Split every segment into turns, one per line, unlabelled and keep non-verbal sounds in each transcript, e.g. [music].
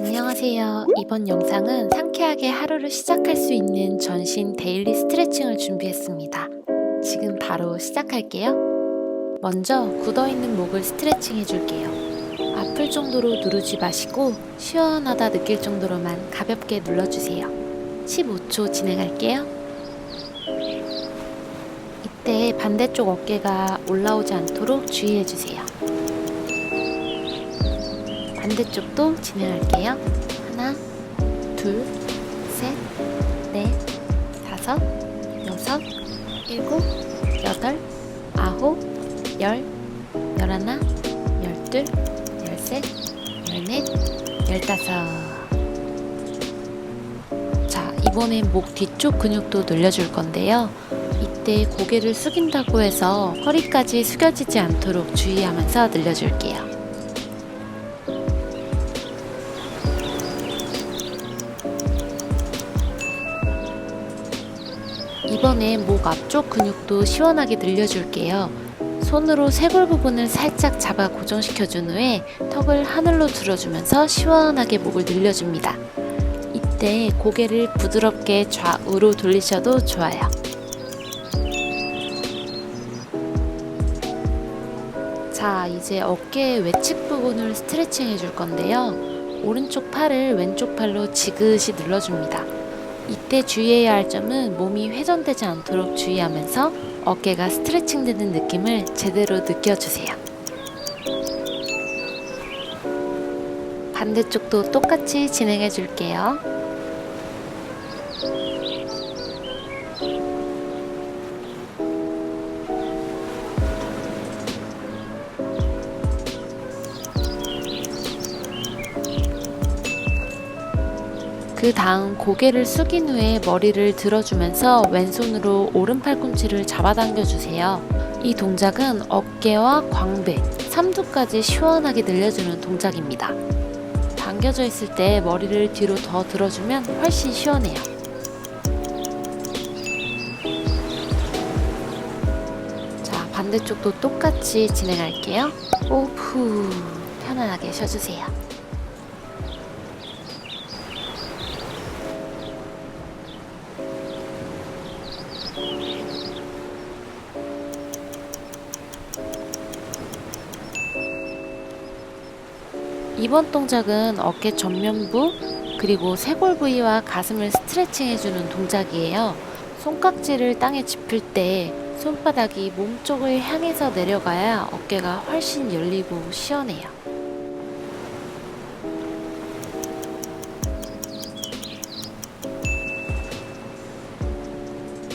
안녕하세요. 이번 영상은 상쾌하게 하루를 시작할 수 있는 전신 데일리 스트레칭을 준비했습니다. 지금 바로 시작할게요. 먼저 굳어있는 목을 스트레칭 해줄게요. 아플 정도로 누르지 마시고 시원하다 느낄 정도로만 가볍게 눌러주세요. 15초 진행할게요. 이때 반대쪽 어깨가 올라오지 않도록 주의해주세요. 반대쪽도 진행할게요. 하나, 둘, 셋, 넷, 다섯, 여섯, 일곱, 여덟, 아홉, 열, 열하나, 열둘, 열셋, 열넷, 열다섯. 자, 이번엔 목 뒤쪽 근육도 늘려줄 건데요. 이때 고개를 숙인다고 해서 허리까지 숙여지지 않도록 주의하면서 늘려줄게요. 이번엔 목 앞쪽 근육도 시원하게 늘려줄게요. 손으로 쇄골 부분을 살짝 잡아 고정시켜준 후에 턱을 하늘로 들어주면서 시원하게 목을 늘려줍니다. 이때 고개를 부드럽게 좌우로 돌리셔도 좋아요. 자, 이제 어깨 외측 부분을 스트레칭 해줄 건데요. 오른쪽 팔을 왼쪽 팔로 지그시 눌러줍니다. 이때 주의해야 할 점은 몸이 회전되지 않도록 주의하면서 어깨가 스트레칭 되는 느낌을 제대로 느껴주세요. 반대쪽도 똑같이 진행해 줄게요. 그 다음 고개를 숙인 후에 머리를 들어주면서 왼손으로 오른 팔꿈치를 잡아당겨 주세요. 이 동작은 어깨와 광배, 삼두까지 시원하게 늘려주는 동작입니다. 당겨져 있을 때 머리를 뒤로 더 들어주면 훨씬 시원해요. 자, 반대쪽도 똑같이 진행할게요. 오후 편안하게 쉬어주세요. 이번 동작은 어깨 전면부 그리고 쇄골 부위와 가슴을 스트레칭 해주는 동작이에요. 손깍지를 땅에 짚을 때 손바닥이 몸 쪽을 향해서 내려가야 어깨가 훨씬 열리고 시원해요.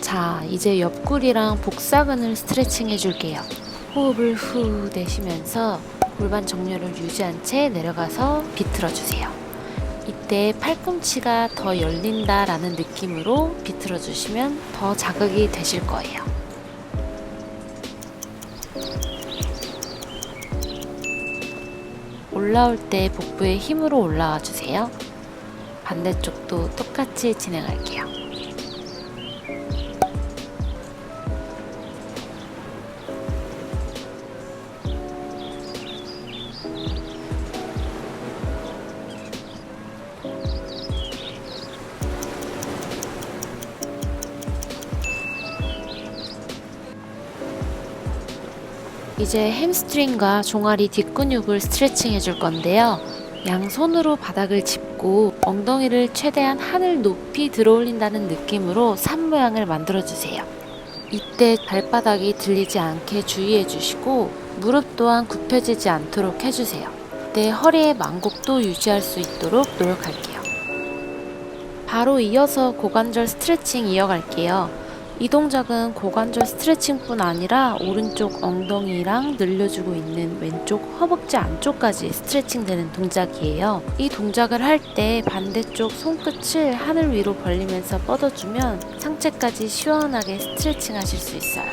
자, 이제 옆구리랑 복사근을 스트레칭 해줄게요. 호흡을 후 내쉬면서 골반 정렬을 유지한 채 내려가서 비틀어 주세요. 이때 팔꿈치가 더 열린다라는 느낌으로 비틀어 주시면 더 자극이 되실 거예요. 올라올 때 복부에 힘으로 올라와 주세요. 반대쪽도 똑같이 진행할게요. 이제 햄스트링과 종아리 뒷근육을 스트레칭 해줄 건데요. 양손으로 바닥을 짚고 엉덩이를 최대한 하늘 높이 들어올린다는 느낌으로 산 모양을 만들어 주세요. 이때 발바닥이 들리지 않게 주의해 주시고 무릎 또한 굽혀지지 않도록 해주세요. 내 허리의 만곡도 유지할 수 있도록 노력할게요. 바로 이어서 고관절 스트레칭 이어갈게요. 이 동작은 고관절 스트레칭뿐 아니라 오른쪽 엉덩이랑 늘려주고 있는 왼쪽 허벅지 안쪽까지 스트레칭 되는 동작이에요. 이 동작을 할 때 반대쪽 손끝을 하늘 위로 벌리면서 뻗어주면 상체까지 시원하게 스트레칭 하실 수 있어요.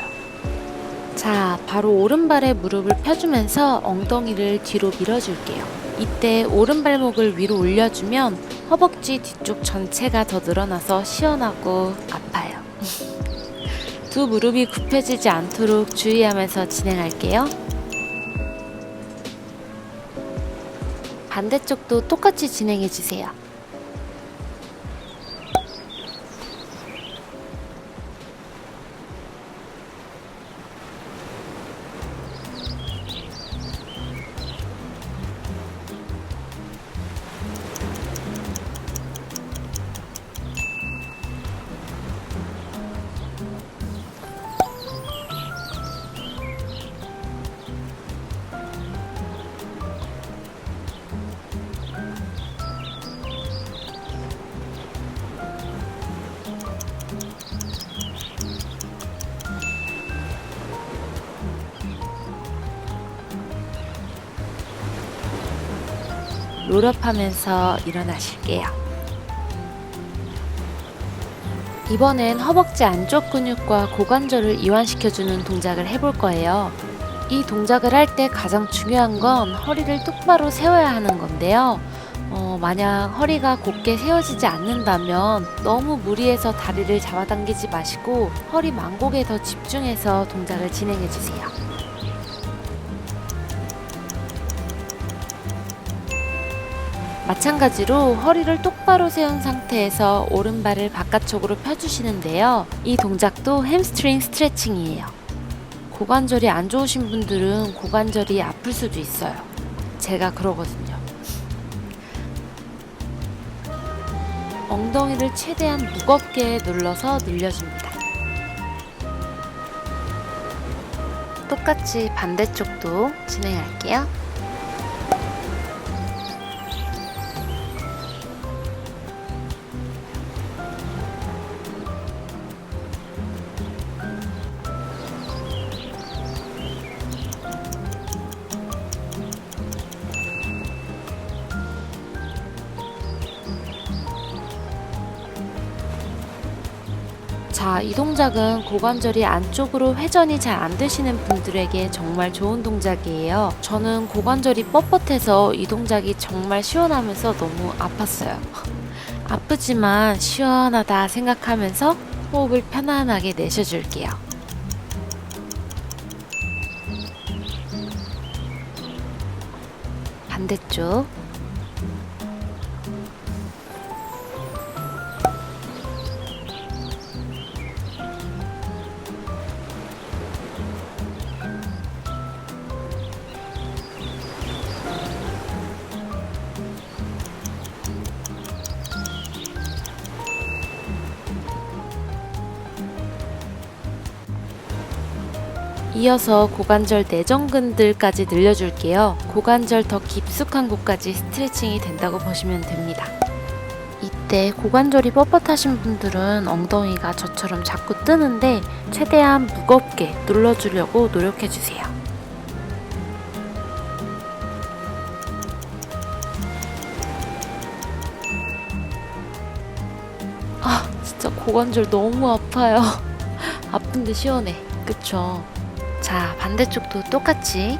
자, 바로 오른발에 무릎을 펴주면서 엉덩이를 뒤로 밀어줄게요. 이때 오른발목을 위로 올려주면 허벅지 뒤쪽 전체가 더 늘어나서 시원하고 아파요. [laughs] 두 무릎이 굽혀지지 않도록 주의하면서 진행할게요. 반대쪽도 똑같이 진행해 주세요. 롤업하면서 일어나실게요. 이번엔 허벅지 안쪽 근육과 고관절을 이완시켜주는 동작을 해볼 거예요. 이 동작을 할 때 가장 중요한 건 허리를 똑바로 세워야 하는 건데요. 어, 만약 허리가 곧게 세워지지 않는다면 너무 무리해서 다리를 잡아당기지 마시고 허리 망곡에 더 집중해서 동작을 진행해 주세요. 마찬가지로 허리를 똑바로 세운 상태에서 오른발을 바깥쪽으로 펴주시는데요. 이 동작도 햄스트링 스트레칭이에요. 고관절이 안 좋으신 분들은 고관절이 아플 수도 있어요. 제가 그러거든요. 엉덩이를 최대한 무겁게 눌러서 늘려줍니다. 똑같이 반대쪽도 진행할게요. 자, 이 동작은 고관절이 안쪽으로 회전이 잘 안 되시는 분들에게 정말 좋은 동작이에요. 저는 고관절이 뻣뻣해서 이 동작이 정말 시원하면서 너무 아팠어요. [laughs] 아프지만 시원하다 생각하면서 호흡을 편안하게 내쉬어줄게요. 반대쪽. 이어서 고관절 내전근들까지 늘려줄게요. 고관절 더 깊숙한 곳까지 스트레칭이 된다고 보시면 됩니다. 이때 고관절이 뻣뻣하신 분들은 엉덩이가 저처럼 자꾸 뜨는데 최대한 무겁게 눌러주려고 노력해주세요. 아, 진짜 고관절 너무 아파요. [laughs] 아픈데 시원해. 그쵸? 자, 반대쪽도 똑같이.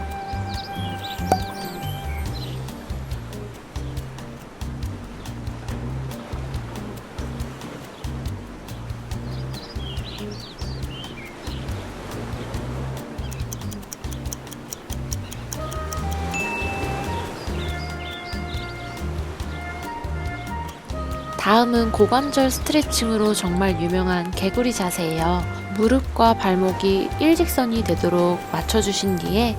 다음은 고관절 스트레칭으로 정말 유명한 개구리 자세예요. 무릎과 발목이 일직선이 되도록 맞춰주신 뒤에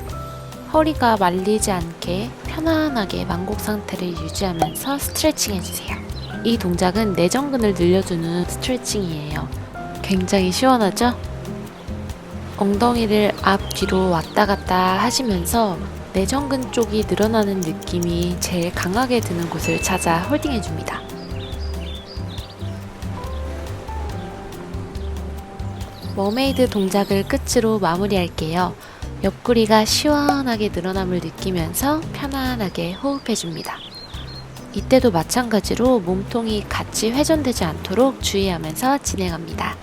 허리가 말리지 않게 편안하게 만곡 상태를 유지하면서 스트레칭 해주세요. 이 동작은 내전근을 늘려주는 스트레칭이에요. 굉장히 시원하죠? 엉덩이를 앞 뒤로 왔다 갔다 하시면서 내전근 쪽이 늘어나는 느낌이 제일 강하게 드는 곳을 찾아 홀딩해줍니다. 머메이드 동작을 끝으로 마무리할게요. 옆구리가 시원하게 늘어남을 느끼면서 편안하게 호흡해줍니다. 이때도 마찬가지로 몸통이 같이 회전되지 않도록 주의하면서 진행합니다.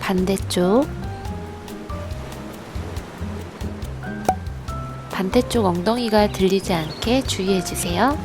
반대쪽 반대쪽 엉덩이가 들리지 않게 주의해 주세요.